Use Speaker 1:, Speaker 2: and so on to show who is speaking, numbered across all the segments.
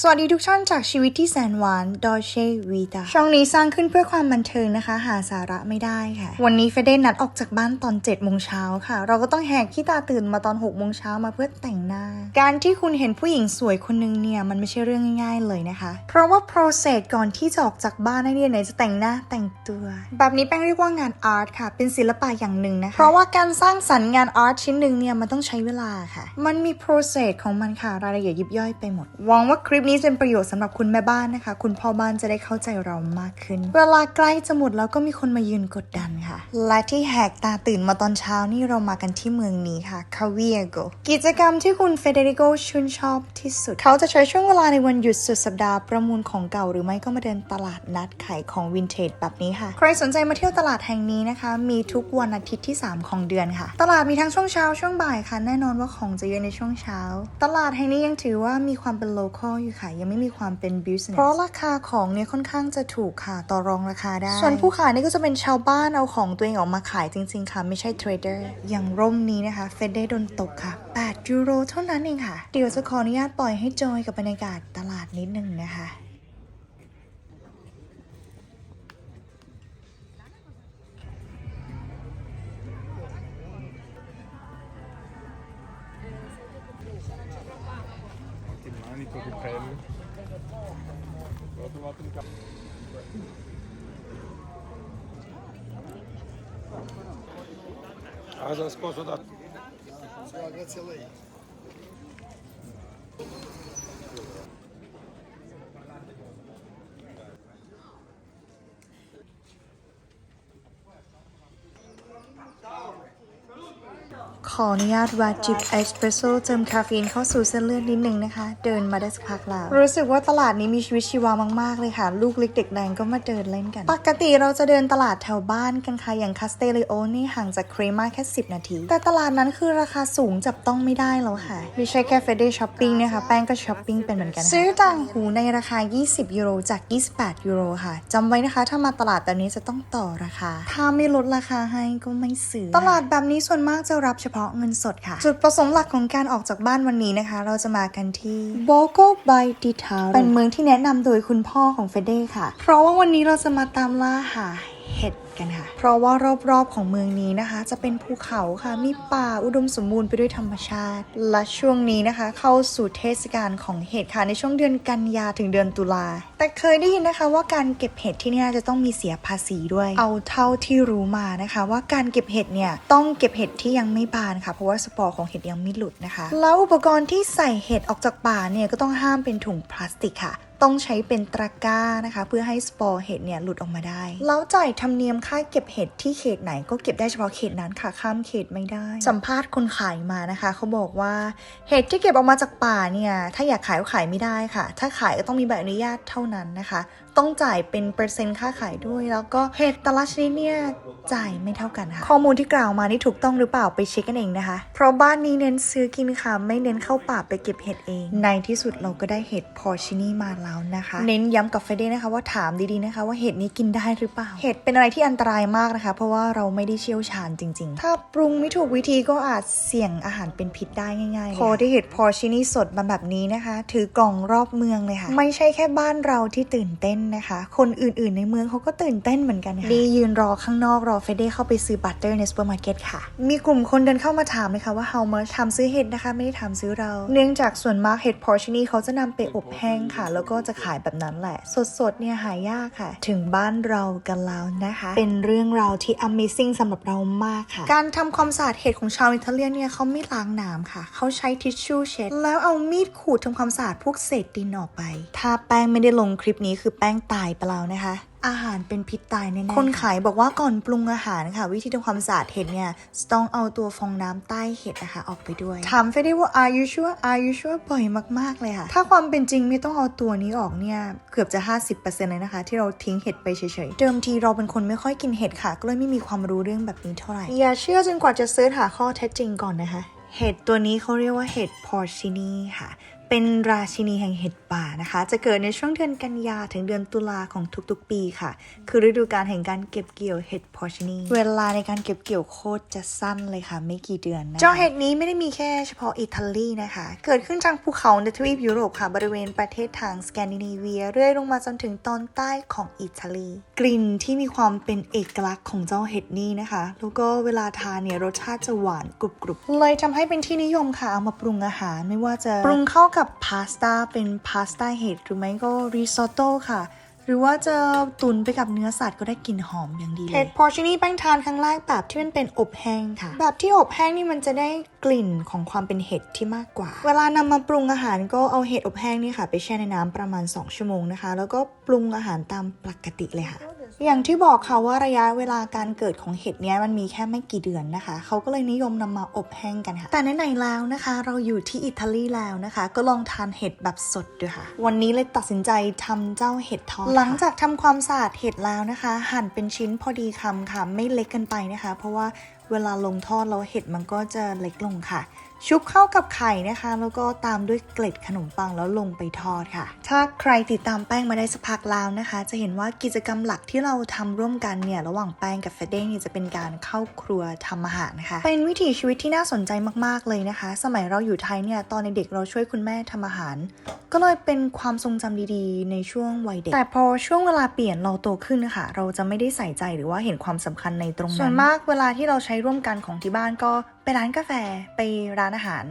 Speaker 1: สวัสดีทุกท่านจากชีวิตที่แสนหวานดอเชวีตาช่องนี้สร้างขึ้นเพื่อความบันเทิงนะคะ หาสาระไม่ได้ค่ะ วันนี้เฟเดนนัดออกจากบ้านตอน7จ็ดโมงเช้าค่ะ เราก็ต้องแหกขี้ตาตื่นมาตอน6กโมงเช้ามาเพื่อแต่งหน้า การที่คุณเห็นผู้หญิงสวยคนนึงเนี่ยมันไม่ใช่เรื่องง่าย ๆ เลยนะคะ เพราะว่า process ก่อนที่จะออกจากบ้านได้เนี่ยไหนจะแต่งหน้าแต่งตัว แบบนี้แป้งเรียกว่างานอาร์ตค่ะ เป็นศิลปะอย่างหนึ่งนะคะเพราะว่าการสร้างสรรค์งานอาร์ตชิ้นหนึ่งเนี่ยมันต้องใช้เวลาค่ะ มันมี process ของมันค่ะรายละเอียดยิบย่อยไปหมดหวังว่าคลิปนี้เป็นประโยชน์สำหรับคุณแม่บ้านนะคะ คุณพ่อบ้านจะได้เข้าใจเรามากขึ้น เวลาใกล้จะหมดแล้วก็มีคนมายืนกดดันค่ะ และที่แหกตาตื่นมาตอนเช้านี่เรามากันที่เมืองนี้ค่ะคาเวียโกกิจกรรมที่คุณเฟเดริโกชื่นชอบที่สุด เขาจะใช้ช่วงเวลาในวันหยุดสุดสัปดาห์ประมูลของเก่าหรือไม่ก็มาเดินตลาดนัดขายของวินเทจแบบนี้ค่ะ ใครสนใจมาเที่ยวตลาดแห่งนี้นะคะ มีทุกวันอาทิตย์ที่ 3 ของเดือนค่ะ ตลาดมีทั้งช่วงเช้าช่วงบ่ายค่ะ แน่นอนว่าของจะเยอะในช่วงเช้า ตลาดแห่งนี้ยังถือว่ามีความเป็น local ยู่ค่ะ ยังไม่มีความเป็น business เพราะราคาของเนี่ยค่อนข้างจะถูกค่ะต่อรองราคาได้ ส่วนผู้ขายนี่ก็จะเป็นชาวบ้านเอาของตัวเองออกมาขายจริง ๆ ค่ะ ไม่ใช่เทรดเดอร์อย่างร่มนี้นะคะเฟเดโดนตกค่ะ 8 ยูโรเท่านั้นเองค่ะ เดี๋ยวจะขออนุญาตปล่อยให้จอยกับบรรยากาศตลาดนิดนึงนะคะ
Speaker 2: Che bello. Ho trovato un capo. Casa sposo da...
Speaker 3: Grazie a lei.
Speaker 1: ออนุญาตแวะจิบเอสเปรสโซ่เติมคาเฟอีนเข้าสู่เส้นเลือดนิดนึงนะคะ เดินมาได้สักพักแล้ว รู้สึกว่าตลาดนี้มีชีวิตชีวามาก ๆ เลยค่ะ ลูกเล็กเด็กแดงก็มาเดินเล่นกัน ปกติเราจะเดินตลาดแถวบ้านกันค่ะ อย่างคาสเตเลโอนี่ห่างจากครีมาแค่ 10 นาที แต่ตลาดนั้นคือราคาสูงจับต้องไม่ได้แล้วค่ะ ไม่ใช่แค่เฟเดช้อปปิ้งนะคะ แป้งก็ช้อปปิ้งเป็นเหมือนกัน ซื้อต่างหูในราคา 20 ยูโรจาก 28 ยูโรค่ะจำไว้นะคะถ้ามาตลาดแบบนี้จะต้องต่อราคา ถ้าไม่ลดราคาให้ก็ไม่ซื้อ ตลาดแบบนี้ส่วนมากจะรับเฉพาะเงินสดค่ะ จุดประสงค์หลักของการออกจากบ้านวันนี้นะคะ เราจะมากันที่โบโกบายดิทาเป็นเมืองที่แนะนำโดยคุณพ่อของเฟเด้ค่ะ เพราะว่าวันนี้เราจะมาตามล่าหา เห็ดกันค่ะ เพราะว่ารอบๆของเมืองนี้นะคะ จะเป็นภูเขาค่ะ มีป่าอุดมสมบูรณ์ไปด้วยธรรมชาติ และช่วงนี้นะคะ เข้าสู่เทศกาลของเห็ดค่ะ ในช่วงเดือนกันยาถึงเดือนตุลา แต่เคยได้ยินนะคะว่าการเก็บเห็ดที่นี่จะต้องมีเสียภาษีด้วย เอาเท่าที่รู้มานะคะ ว่าการเก็บเห็ดเนี่ยต้องเก็บเห็ดที่ยังไม่บานค่ะ เพราะว่าสปอร์ของเห็ดยังไม่หลุดนะคะ แล้วอุปกรณ์ที่ใส่เห็ดออกจากป่าเนี่ยก็ต้องห้ามเป็นถุงพลาสติกค่ะ ต้องใช้เป็นตะกร้านะคะ เพื่อให้สปอร์เห็ดเนี่ยหลุดออกมาได้ แล้วจ่ายธรรมเนียมค่าเก็บเห็ดที่เขตไหนก็เก็บได้เฉพาะเขตนั้นค่ะข้ามเขตไม่ได้ สัมภาษณ์คนขายมานะคะเขาบอกว่าเห็ดที่เก็บออกมาจากป่าเนี่ยถ้าอยากขายก็ขายไม่ได้ค่ะ ถ้าขายก็ต้องมีใบอนุญาตเท่านั้นนะคะ ต้องจ่ายเป็นเปอร์เซ็นต์ค่าขายด้วย แล้วก็เห็ดแต่ละชนิดเนี่ยจ่ายไม่เท่ากันค่ะ ข้อมูลที่กล่าวมานี่ถูกต้องหรือเปล่าไปเช็คกันเองนะคะ เพราะบ้านนี้เน้นซื้อกินค่ะไม่เน้นเข้าป่าไปเก็บเห็ดเอง ในที่สุดเราก็ได้เห็ดพอชินี่มาแล้วนะคะ เน้นย้ำกับเฟเด้นะคะว่าถามดีๆนะคะ ว่าเห็ดนี้กินได้หรือเปล่า เห็ดเป็นอะไรที่อันตรายมากนะคะ เพราะว่าเราไม่ได้เชี่ยวชาญจริง ๆ ถ้าปรุงไม่ถูกวิธีก็อาจเสี่ยงอาหารเป็นพิษได้ง่ายๆเลยพอได้เห็ดพอชินี่สดมาแบบนี้นะคะ ถือกล่องรอบเมืองเลยค่ะ ไม่ใช่แค่บ้านเราที่ตื่นเต้นนะคะ คนอื่นๆ ในเมืองเขาก็ตื่นเต้นเหมือนกันค่ะดียืนรอข้างนอกรอเฟเด้เข้าไปซื้อบัตเตอร์ในซูเปอร์มาร์เก็ตค่ะ มีกลุ่มคนเดินเข้ามาถามเลยค่ะว่า how much ถามซื้อเห็ดนะคะ ไม่ได้ถามซื้อเรา เนื่องจากส่วนมากเห็ดพอชินี่เขาจะนำไปอบแห้งค่ะ แล้วก็จะขายแบบนั้นแหละ สดๆเนี่ยหายากค่ะ ถึงบ้านเรากันแล้วนะคะ เป็นเรื่องราวที่ amazing สำหรับเรามากค่ะ การทำความสะอาดเห็ดของชาวอิตาเลียนเนี่ยเขาไม่ล้างน้ำค่ะ เขาใช้ทิชชู่เช็ด แล้วเอามีดขูดทำความสะอาดพวกเศษดินออกไป ถ้าแป้งไม่ได้ลงคลิปนี้คือแป้งตายไปแล้วนะคะ อาหารเป็นพิษตายแน่ๆคนขายบอกว่าก่อนปรุงอาหารค่ะ วิธีทำความสะอาดเห็ดเนี่ยจะต้องเอาตัวฟองน้ำใต้เห็ดนะคะ ออกไปด้วยถามเฟรได้ว่า are you sure are you sure บ่อยมากๆเลยค่ะ ถ้าความเป็นจริงไม่ต้องเอาตัวนี้ออกเนี่ย เกือบจะ 50%เลยนะคะ ที่เราทิ้งเห็ดไปเฉยๆ เดิมทีเราเป็นคนไม่ค่อยกินเห็ดค่ะ ก็เลยไม่มีความรู้เรื่องแบบนี้เท่าไหร่ อย่าเชื่อจนกว่าจะเสิร์ชหาข้อเท็จจริงก่อนนะคะ เห็ดตัวนี้เขาเรียกว่าเห็ดพอร์ชินีค่ะ เป็นราชินีแห่งเห็ดป่านะคะ จะเกิดในช่วงเดือนกันยาถึงเดือนตุลาของทุกๆ ปีค่ะ คือฤดูกาลแห่งการเก็บเกี่ยวเห็ดพอชนีเวลาในการเก็บเกี่ยวโคตรจะสั้นเลยค่ะ ไม่กี่เดือนนะเจ้าเห็ดนี้ไม่ได้มีแค่เฉพาะอิตาลีนะคะ เกิดขึ้นจากภูเขาในทวีปยุโรปค่ะ บริเวณประเทศทางสแกนดิเนเวีย เรื่อยลงมาจนถึงตอนใต้ของอิตาลี กลิ่นที่มีความเป็นเอกลักษณ์ของเจ้าเห็ดนี้นะคะ แล้วก็เวลาทานเนี่ยรสชาติจะหวานกรุบๆเลยทำให้เป็นที่นิยมค่ะเอามาปรุงอาหารไม่ว่าจะปรุงเข้ากับพาสต้าเป็นพาสต้าเห็ดหรือไม่ก็ริซอตโต้ค่ะ หรือว่าจะตุนไปกับเนื้อสัตว์ก็ได้กลิ่นหอมอย่างดีเลยเห็ดพอชินี่แป้งทานครั้งแรกแบบที่มันเป็นอบแห้งค่ะ แบบที่อบแห้งนี่มันจะได้กลิ่นของความเป็นเห็ดที่มากกว่า เวลานำมาปรุงอาหารก็เอาเห็ดอบแห้งนี่ค่ะ ไปแช่ในน้ำประมาณ 2 ชั่วโมงนะคะ แล้วก็ปรุงอาหารตามปกติเลยค่ะ อย่างที่บอกค่ะว่าระยะเวลาการเกิดของเห็ดเนี้ยมันมีแค่ไม่กี่เดือนนะคะ เขาก็เลยนิยมนำมาอบแห้งกันค่ะ แต่ไหนๆแล้วนะคะ เราอยู่ที่อิตาลีแล้วนะคะ ก็ลองทานเห็ดแบบสดด้วยค่ะ วันนี้เลยตัดสินใจทำเจ้าเห็ดทอดหลังจากทำความสะอาดเห็ดแล้วนะคะ หั่นเป็นชิ้นพอดีคำค่ะ ไม่เล็กเกินไปนะคะ เพราะว่าเวลาลงทอดแล้วเห็ดมันก็จะเล็กลงค่ะ ชุบเข้ากับไข่นะคะ แล้วก็ตามด้วยเกล็ดขนมปังแล้วลงไปทอดค่ะ ถ้าใครติดตามแป้งมาได้สักพักแล้วนะคะ จะเห็นว่ากิจกรรมหลักที่เราทำร่วมกันเนี่ยระหว่างแป้งกับเฟเด้เนี่ยจะเป็นการเข้าครัวทำอาหารนะคะ เป็นวิถีชีวิตที่น่าสนใจมากๆเลยนะคะ สมัยเราอยู่ไทยเนี่ยตอนในเด็กเราช่วยคุณแม่ทำอาหาร ก็เลยเป็นความทรงจำดีๆ ในช่วงวัยเด็ก แต่พอช่วงเวลาเปลี่ยนเราโตขึ้นนะคะเราจะไม่ได้ใส่ใจหรือว่าเห็นความสำคัญในตรงนั้นส่วนมากเวลาที่เราใช้ร่วมกันของที่บ้านก็ไปร้านกาแฟไปร้านอาหาร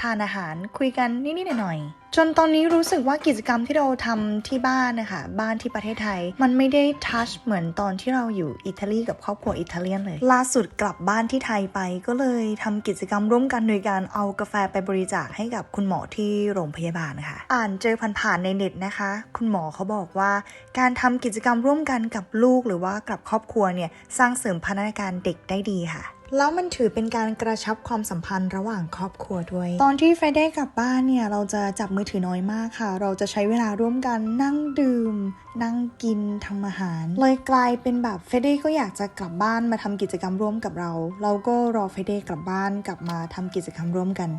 Speaker 1: ทานอาหารคุยกันนิดๆหน่อยๆจนตอนนี้รู้สึกว่ากิจกรรมที่เราทำที่บ้านนะคะ บ้านที่ประเทศไทย มันไม่ได้ทัชเหมือนตอนที่เราอยู่อิตาลีกับครอบครัวอิตาเลียนเลย ล่าสุดกลับบ้านที่ไทยไปก็เลยทำกิจกรรมร่วมกันโดยการเอากาแฟไปบริจาคให้กับคุณหมอที่โรงพยาบาลนะคะ อ่านเจอผ่านๆในเน็ตนะคะ คุณหมอเขาบอกว่า การทำกิจกรรมร่วมกันกับลูกหรือว่ากับครอบครัวเนี่ยสร้างเสริมพัฒนาการเด็กได้ดีค่ะ แล้วมันถือเป็นการกระชับความสัมพันธ์ระหว่างครอบครัวด้วย ตอนที่เฟรเด้กลับบ้านเนี่ย เราจะจับมือถือน้อยมากค่ะ เราจะใช้เวลาร่วมกันนั่งดื่ม นั่งกินทำอาหาร เลยกลายเป็นแบบเฟรเด้ก็อยากจะกลับบ้านมาทำกิจกรรมร่วมกับเรา เราก็รอเฟรเด้กลับบ้านกลับมาทำกิจกรรมร่วมกัน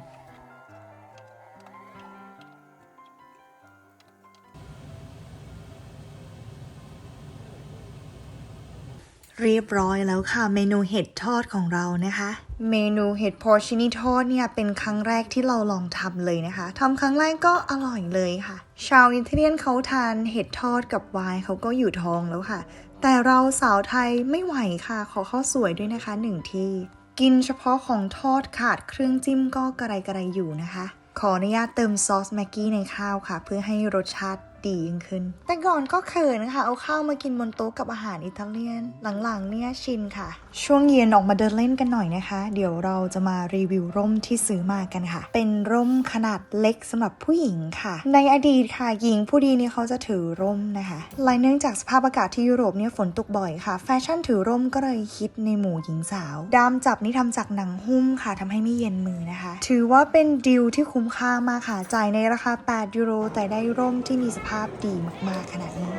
Speaker 1: เรียบร้อยแล้วค่ะเมนูเห็ดทอดของเรานะคะ เมนูเห็ดพอชินีทอดเนี่ยเป็นครั้งแรกที่เราลองทำเลยนะคะทำครั้งแรกก็อร่อยเลยค่ะ ชาวอิตาเลียนเขาทานเห็ดทอดกับไวน์เขาก็อยู่ท้องแล้วค่ะ แต่เราสาวไทยไม่ไหวค่ะ ขอข้าวสวยด้วยนะคะหนึ่งที่กินเฉพาะของทอดขาดเครื่องจิ้มก็กระไรกระไรอยู่นะคะ ขออนุญาตเติมซอสแม็กกี้ในข้าวค่ะ เพื่อให้รสชาติ ดียิ่งขึ้น แต่ก่อนก็เขินค่ะ เอาข้าวมากินบนโต๊ะกับอาหารอิตาเลียน หลังๆเนี่ยชินค่ะ ช่วงเย็นออกมาเดินเล่นกันหน่อยนะคะ เดี๋ยวเราจะมารีวิวร่มที่ซื้อมากันค่ะ เป็นร่มขนาดเล็กสำหรับผู้หญิงค่ะ ในอดีตค่ะหญิงผู้ดีเนี่ยเขาจะถือร่มนะคะและเนื่องจากสภาพอากาศที่ยุโรปเนี่ยฝนตกบ่อยค่ะ แฟชั่นถือร่มก็เลยฮิตในหมู่หญิงสาว ดามจับนี่ทำจากหนังหุ้มค่ะทำให้ไม่เย็นมือนะคะ ถือว่าเป็นดีลที่คุ้มค่ามากค่ะจ่ายในราคา 8 ยูโร แต่ได้ร่มที่มีสภาพาพดีมาก ๆ ขนาดนี้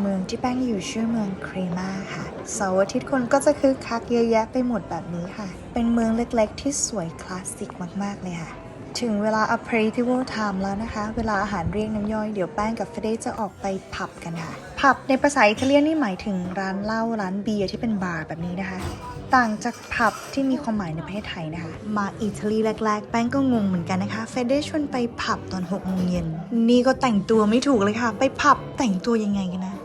Speaker 1: เมืองที่แป้งอยู่ชื่อเมืองครีมาค่ะเสาร์อาทิตย์คนก็จะคึกคักเยอะแยะไปหมดแบบนี้ค่ะ เป็นเมืองเล็กๆ ที่สวยคลาสสิกมากๆเลยค่ะ ถึงเวลา aperitivo time แล้วนะคะ เวลาอาหารเรียกน้ำย่อย เดี๋ยวแป้งกับเฟเดจะออกไปผับกันค่ะ ผับในภาษาอิตาเลียนนี่หมายถึงร้านเหล้าร้านเบียร์ที่เป็นบาร์แบบนี้นะคะ ต่างจากผับที่มีความหมายในประเทศไทยนะคะ มาอิตาลีแรก ๆ แป้งก็งงเหมือนกันนะคะ เฟเดชวนไปผับตอน6โมงเย็น นี่ก็แต่งตัวไม่ถูกเลยค่ะ ไปผับแต่งตัวยังไงกันนะ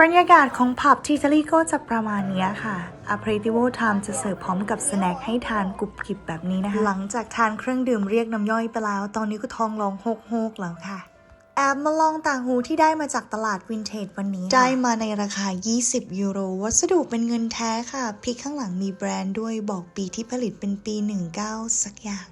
Speaker 1: บรรยากาศของผับที่อิตาลีก็จะประมาณนี้ค่ะ aperitivo time จะเสิร์ฟพร้อมกับสแน็คให้ทานกรุบกริบแบบนี้นะคะ หลังจากทานเครื่องดื่มเรียกน้ำย่อยไปแล้ว ตอนนี้ก็ท้องร้องโฮกๆแล้วค่ะ แอบมาลองต่างหูที่ได้มาจากตลาดวินเทจวันนี้ ได้มาในราคา 20 ยูโร วัสดุเป็นเงินแท้ค่ะ พิกข้างหลังมีแบรนด์ด้วยบอกปีที่ผลิตเป็นปี 19 สักอย่าง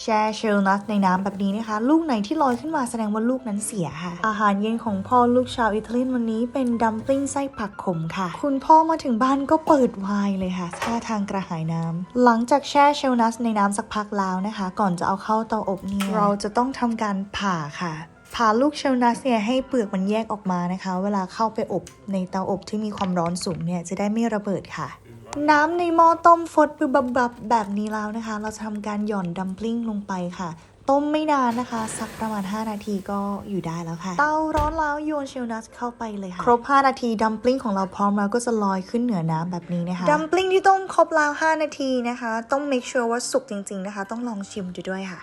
Speaker 1: แช่เชลนัทในน้ำแบบนี้นะคะ ลูกไหนที่ลอยขึ้นมาแสดงว่าลูกนั้นเสียค่ะ อาหารเย็นของพ่อลูกชาวอิตาเลียนวันนี้เป็นดัมปลิ้งไส้ผักขมค่ะ คุณพ่อมาถึงบ้านก็เปิดไวน์เลยค่ะท่าทางกระหายน้ำหลังจากแช่เชลนัทในน้ำสักพักแล้วนะคะ ก่อนจะเอาเข้าเตาอบเนี่ยเราจะต้องทำการผ่าค่ะผ่าลูกเชลนัสเนี่ยให้เปลือกมันแยกออกมานะคะ เวลาเข้าไปอบในเตาอบที่มีความร้อนสูงเนี่ยจะได้ไม่ระเบิดค่ะ น้ำในหม้อต้มฟดบึบบับๆแบบนี้แล้วนะคะ เราจะทำการหย่อนดัมพลิงลงไปค่ะ ต้มไม่นานนะคะ สักประมาณ 5 นาทีก็อยู่ได้แล้วค่ะ เตาร้อนแล้วโยนเชลนัสเข้าไปเลยค่ะ ครบ 5 นาทีดัมพลิงของเราพร้อมแล้วก็จะลอยขึ้นเหนือน้ำแบบนี้นะคะ ดัมพลิงที่ต้มครบแล้ว 5 นาทีนะคะ ต้อง make sure ว่าสุกจริง ๆ นะคะ ต้องลองชิมดูด้วยค่ะ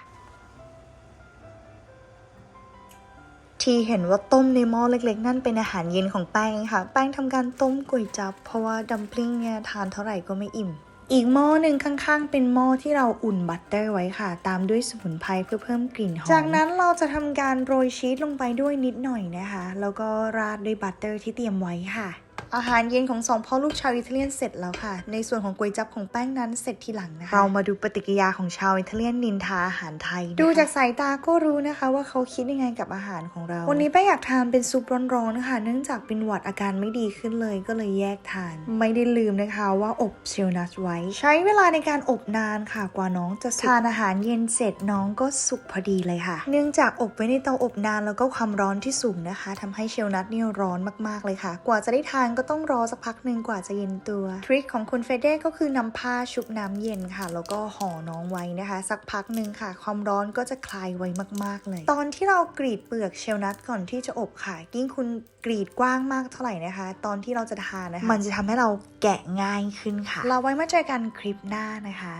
Speaker 1: ที่เห็นว่าต้มในหม้อเล็กๆ นั่นเป็นอาหารเย็นของแป้งค่ะ แป้งทำการต้มก๋วยจับ เพราะว่าดัมพลิงเนี่ยทานเท่าไหร่ก็ไม่อิ่ม อีกหม้อหนึ่งข้างๆ เป็นหม้อที่เราอุ่นบัตเตอร์ไว้ค่ะ ตามด้วยสมุนไพรเพื่อเพิ่มกลิ่นหอม จากนั้นเราจะทำการโรยชีสลงไปด้วยนิดหน่อยนะคะ แล้วก็ราดด้วยบัตเตอร์ที่เตรียมไว้ค่ะ อาหารเย็นของสองพ่อลูกชาวอิตาเลียนเสร็จแล้วค่ะ ในส่วนของก๋วยจับของแป้งนั้นเสร็จทีหลังนะคะ เรามาดูปฏิกิริยาของชาวอิตาเลียนนินทาอาหารไทยนะคะดูจากสายตาก็รู้นะคะว่าเขาคิดยังไงกับอาหารของเรา วันนี้แป้งอยากทานเป็นซุปร้อนๆค่ะเนื่องจากเป็นหวัดอาการไม่ดีขึ้นเลยก็เลยแยกทาน ไม่ได้ลืมนะคะว่าอบเชลนัสไว้ ใช้เวลาในการอบนานค่ะกว่าน้องจะสุกทานอาหารเย็นเสร็จน้องก็สุกพอดีเลยค่ะ เนื่องจากอบไว้ในเตาอบนานแล้วก็ความร้อนที่สูงนะคะทำให้เชลนัทเนี่ยร้อนมากๆเลยค่ะ กว่าจะได้ทานก็ต้องรอสักพักหนึ่งกว่าจะเย็นตัว ทริคของคุณเฟเด้ก็คือนำผ้าชุบน้ำเย็นค่ะ แล้วก็ห่อน้องไว้นะคะ สักพักหนึ่งค่ะ ความร้อนก็จะคลายไวมาก ๆ เลย ตอนที่เรากรีดเปลือกเชลนัทก่อนที่จะอบค่ะยิ่งคุณกรีดกว้างมากเท่าไหร่นะคะ ตอนที่เราจะทานนะคะ มันจะทำให้เราแกะง่ายขึ้นค่ะ เราไว้มาเจอกันคลิปหน้านะคะ